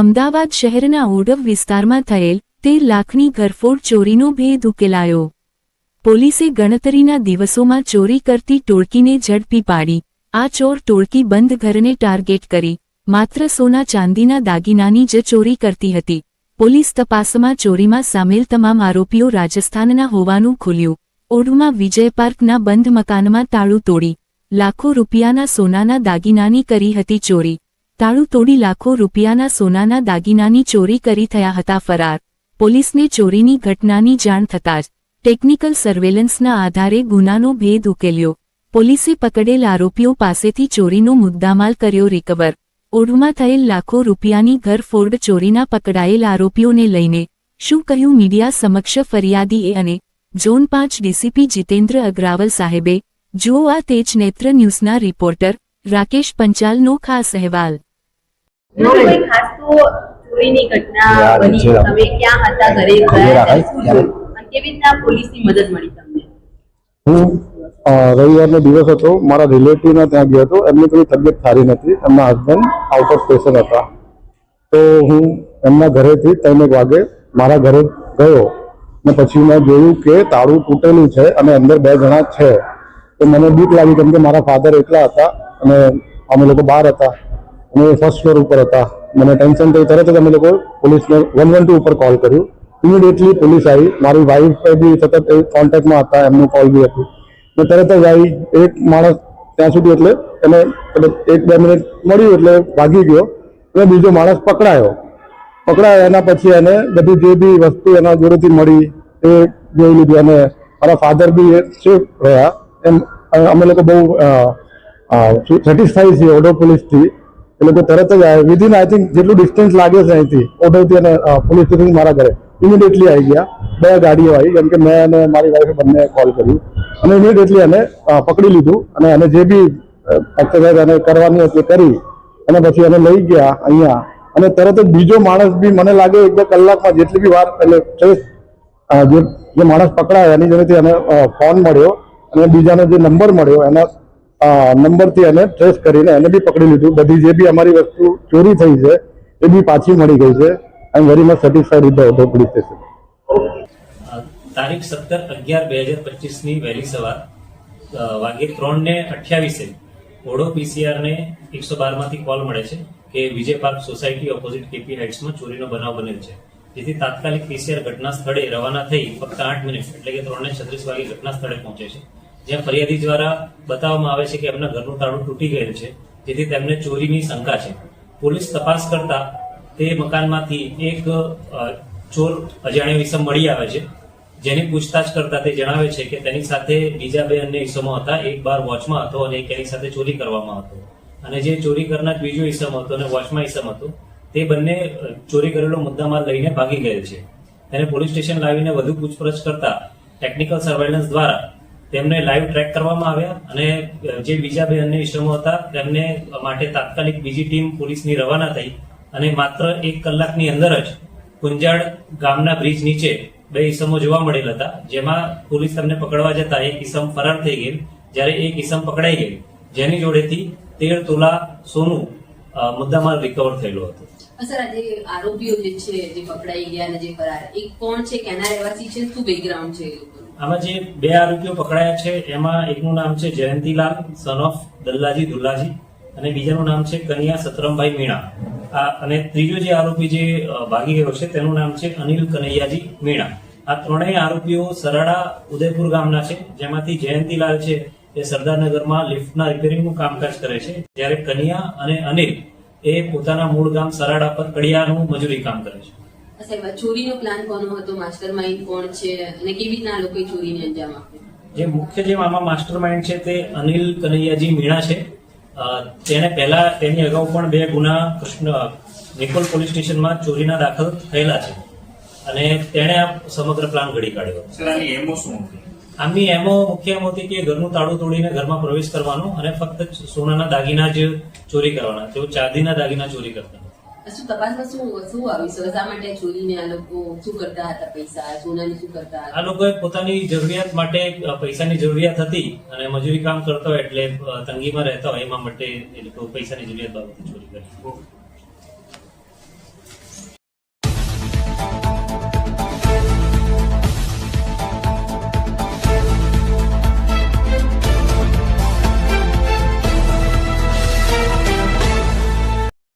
અમદાવાદ શહેરના ઓઢવ વિસ્તારમાં થયેલ તેર લાખની ઘરફોડ ચોરીનો ભેદ ઉકેલાયો. પોલીસે ગણતરીના દિવસોમાં ચોરી કરતી ટોળકીને ઝડપી પાડી. આ ચોર ટોળકી બંધ ઘરને ટાર્ગેટ કરી. માત્ર સોના ચાંદીના દાગીનાની જ ચોરી કરતી હતી. પોલીસ તપાસમાં ચોરીમાં સામેલ તમામ આરોપીઓ રાજસ્થાનના હોવાનું ખુલ્યું. ઓઢવમાં વિજય પાર્કના બંધ મકાનમાં તાળું તોડી. લાખો રૂપિયાના સોનાના દાગીનાની કરી હતી ચોરી. તાળું તોડી લાખો રૂપિયાના સોનાના દાગીનાની ચોરી કરી થયા હતા ફરાર. પોલીસને ચોરીની ઘટનાની જાણ થતાં જ ટેકનિકલ સર્વેલન્સના આધારે ગુનાનો ભેદ ઉકેલ્યો. પોલીસે પકડેલ આરોપીઓ પાસેથી ચોરીનો મુદ્દામાલ કર્યો રિકવર. ઓઢમાં થયેલ લાખો રૂપિયાની ઘરફોડ ચોરીના પકડાયેલ આરોપીઓને લઈને શું કહ્યું મીડિયા સમક્ષ ફરિયાદી એ અને ઝોન પાંચ ડીસીપી જીતેન્દ્ર અગ્રાવલ સાહેબે? જુઓ આ તેજ નેત્ર ન્યૂઝના રિપોર્ટર રાકેશ પંચાલનો ખાસ અહેવાલ. રવિવારનો દિવસ હતો. મારા રિલેટિવના ત્યાં ગયો હતો. એમની થોડી તબિયત સારી નથી. એમના હસબન્ડ આઉટ ઓફ સ્ટેશન હતા. તો હું એમના ઘરેથી ત્રણ એક વાગે મારા ઘરે ગયો. ને પછી મેં જોયું કે તાળું તૂટેલું છે અને અંદર બે જણા છે. તો મને બીક લાગી કેમ કે મારા ફાધર એકલા હતા અને અમે લોકો બહાર હતા. અમે ફર્સ્ટ ફ્લોર ઉપર હતા. મને ટેન્શન થયું તરત જ અમે લોકો પોલીસને વન વન ટુ ઉપર કોલ કર્યું. ઇમિડિયેટલી પોલીસ આવી. મારી વાઈફ બી સતત કોન્ટેક્ટમાં હતા. એમનું કોલ બી હતું. ને તરત જ આવી. એક માણસ ત્યાં સુધી એટલે એને એક બે મિનિટ મળ્યું એટલે ભાગી ગયો. અને બીજો માણસ પકડાયો. પકડાયો. એના પછી એને બધી જે બી વસ્તુ એના જોડેથી મળી એ જોઈ લીધી. અને મારા ફાધર બી સેફ રહ્યા. એમ, અમે લોકો બહુ સેટિસ્ફાઈ છીએ ઓડો પોલીસથી. એ લોકો તરત જ આવ્યા વિધિન આઈ થિંક જેટલું ડિસ્ટન્સ લાગે છે અહીંથી ઓડોથી અને પોલીસ સ્ટેશન મારા ઘરે ઇમિડિયેટલી આવી ગયા. બે ગાડીઓ આવી કેમ કે મેં અને મારી વાઈફે બંને કોલ કર્યું. અને ઇમિડિયેટલી એને પકડી લીધું અને એને જે બી એક્સરસાઇઝ એને કરવાની હતી કરી. અને પછી એને લઈ ગયા અહીંયા. અને તરત જ બીજો માણસ બી મને લાગે એક બે કલાકમાં જેટલી બી વાર, એટલે જે જે માણસ પકડાયો એની જોડેથી એને ફોન મળ્યો. અને બીજાનો જે નંબર મળ્યો, એના નંબરથી એને ટ્રેસ કરીને એને બી પકડી લીધું. બધી જે બી અમારી વસ્તુ ચોરી થઈ છે, એ બી પાછી મળી ગઈ છે. I am very much satisfied with the police station તારીખ સત્તર અગિયાર બે હજાર પચીસની વહેલી સવાર વાગે ત્રણ ને અઠ્યાવીસે ઓડો પીસીઆર ને એકસો બારમાંથી કોલ મળે છે કે Vijay park society opposite KP હાઇટ્સમાં ચોરીનો બનાવ બનેલ છે. જેથી તાત્કાલિક પીસીઆર ઘટના સ્થળે રવાના થઈ ફક્ત આઠ મિનિટ, એટલે કે ત્રણ ને છત્રીસ વાગે ઘટના સ્થળે પહોંચે છે. જ્યાં ફરિયાદી દ્વારા બતાવવામાં આવે છે કે એમના ઘરનું તાળું તૂટી ગયેલ છે, જેથી તેમને ચોરીની શંકા છે. પોલીસ તપાસ કરતા તે મકાનમાંથી એક ચોર અજાણ્યો ઈસમ મળી આવે છે. જેની પૂછતાછ કરતા તે જણાવે છે કે તેની સાથે બીજા બે અન્ય ઈસમો હતા. એક બાર વોચમાં હતો અને એક એની સાથે ચોરી કરવામાં હતો અને જે ચોરી કરનાર બીજો ઈસમ હતો અને વોચમાં ઈસમ હતો, તે બંને ચોરી કરેલો મુદ્દામાલ લઈને ભાગી ગયેલ છે. તેને પોલીસ સ્ટેશન લાવીને વધુ પૂછપરછ કરતા ટેકનિકલ સર્વેલન્સ દ્વારા તેમને લાઈવ ટ્રેક કરવામાં આવ્યા અને જે બીજા બે અન્ય ઇસમો હતા, તેમને માટે તાત્કાલિક બીજી ટીમ પોલીસની રવાના થઈ અને માત્ર એક કલાકની અંદર જ કુંજાળ ગામના બ્રિજ નીચે બે ઇસમો જોવા મળેલ હતા, જેમાં પોલીસ તેમને પકડવા જતા એક ઇસમ ફરાર થઈ ગયેલ, જ્યારે એક ઇસમ પકડાઈ ગયેલ. જેની જોડેથી તેર તોલા સોનું મુદ્દામાં રિકવર થયેલો હતો. આરોપીઓ જે છે, જે પકડાઈ ગયા અને જે ફરાર, એ કોણ છે? કેના રહેવાસી છે? શું બેકગ્રાઉન્ડ છે? આમાં જે બે આરોપીઓ પકડાયા છે, એમાં એકનું નામ છે જયંતીલાલ સન ઓફ દલ્લાજી દુલ્લાજી, અને બીજાનું નામ છે કનિયા સતરમભાઈ મીણા. અને ત્રીજો જે આરોપી જે ભાગી ગયો છે, તેનું નામ છે અનિલ કનૈયાજી મીણા. આ ત્રણેય આરોપીઓ સરાડા ઉદયપુર ગામના છે, જેમાંથી જયંતીલાલ છે, એ સરદારનગરમાં લિફ્ટના રિપેરિંગનું કામકાજ કરે છે. જ્યારે કનિયા અને અનિલ એ પોતાના મૂળ ગામ સરાડા પર કડિયાનું મજૂરી કામ કરે છે. સાહેબ ચોરીનો પ્લાન કોનો હતો? માસ્ટર માઇન્ડ કોણ છે? અને કેવી રીતના લોકોએ ચોરીને અંજામ આપ્યો જે મુખ્ય જે આમાં માસ્ટર માઇન્ડ છે તે અનિલ કનૈયાજી મીણા છે. તેણે પહેલા તેની અગાઉ પણ બે ગુના કૃષ્ણ નિકોલ પોલીસ સ્ટેશનમાં ચોરીના દાખલ થયેલા છે. અને તેણે આ સમગ્ર પ્લાન ઘડી કાઢ્યો. સર આની એમો શું આમની એમો મુખ્ય એમ હતી કે ઘરનું તાળું તોડીને ઘરમાં પ્રવેશ કરવાનો અને ફક્ત સોનાના દાગીના જ ચોરી કરવાના. તેઓ ચાંદીના દાગીના ચોરી કરતા. શું તપાસમાં શું શું આવી શા માટે આ ચોરીને આ લોકો શું કરતા હતા પૈસા? સોનાની શું કરતા હતા? આ લોકોએ પોતાની જરૂરિયાત માટે પૈસાની જરૂરિયાત હતી અને મજૂરી કામ કરતા હોય એટલે તંગીમાં રહેતા હોય એમાં માટે એ લોકો પૈસાની જરૂરિયાત બાબતે ચોરી કરી